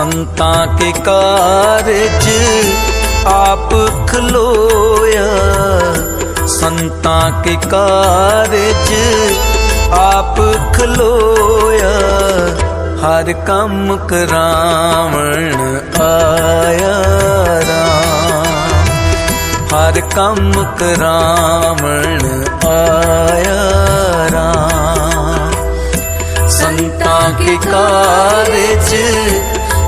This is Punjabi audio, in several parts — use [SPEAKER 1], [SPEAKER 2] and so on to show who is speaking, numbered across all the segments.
[SPEAKER 1] ਸੰਤਾਂ ਕੇ ਕਾਰਜ ਆਪ ਖਲੋਇਆ। ਸੰਤਾਂ ਕੇ ਕਾਰਜ ਆਪ ਖਲੋਇਆ। ਹਰ ਕੰਮ ਕਰਾਵਣ ਆਇਆ ਰਾਮ। ਹਰ ਕੰਮ ਕਰਾਵਣ ਆਇਆ ਰਾਮ। ਸੰਤਾਂ ਕੇ ਕਾਰਜ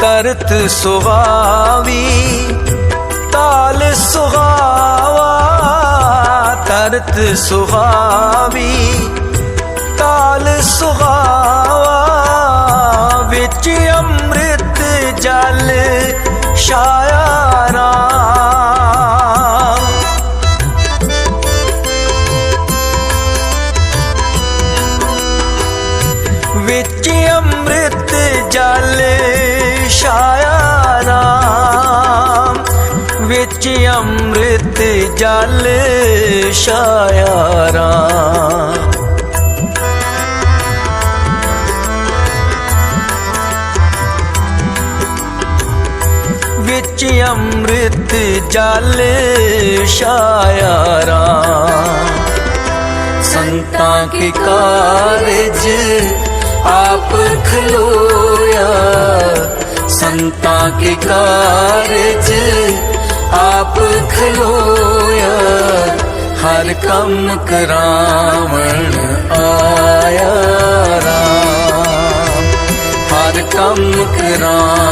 [SPEAKER 1] ਤਰਤ ਸੁਹਾਵੀ ਤਾਲ ਸੁਹਾਵਾ ਤਰਤ ਸੁਹਾਵੀ ਤਾਲ ਸੁਹਾਵਾ ਵਿੱਚ ਅੰਮ੍ਰਿਤ ਜਲ ਛਾਇਆ ਰਾਮ। ਵਿੱਚ ਅੰਮ੍ਰਿਤ ਜਲ ਵਿੱਚ ਅੰਮ੍ਰਿਤ ਜਲ ਛਾਇਆ ਵਿੱਚ ਅੰਮ੍ਰਿਤ ਜਲ ਛਾਇਆ ਰਾਮ। ਸੰਤਾਂ ਕੇ ਕਾਰਜ ਆਪ ਖਲੋਇਆ। ਸੰਤਾਂ ਕੇ ਕਾਰਜ ਹਰ ਕੰਮ ਕਰਾਵਣ ਆਇਆ ਰਾਮ। ਹਰ ਕੰਮ ਕਰਾਵਣ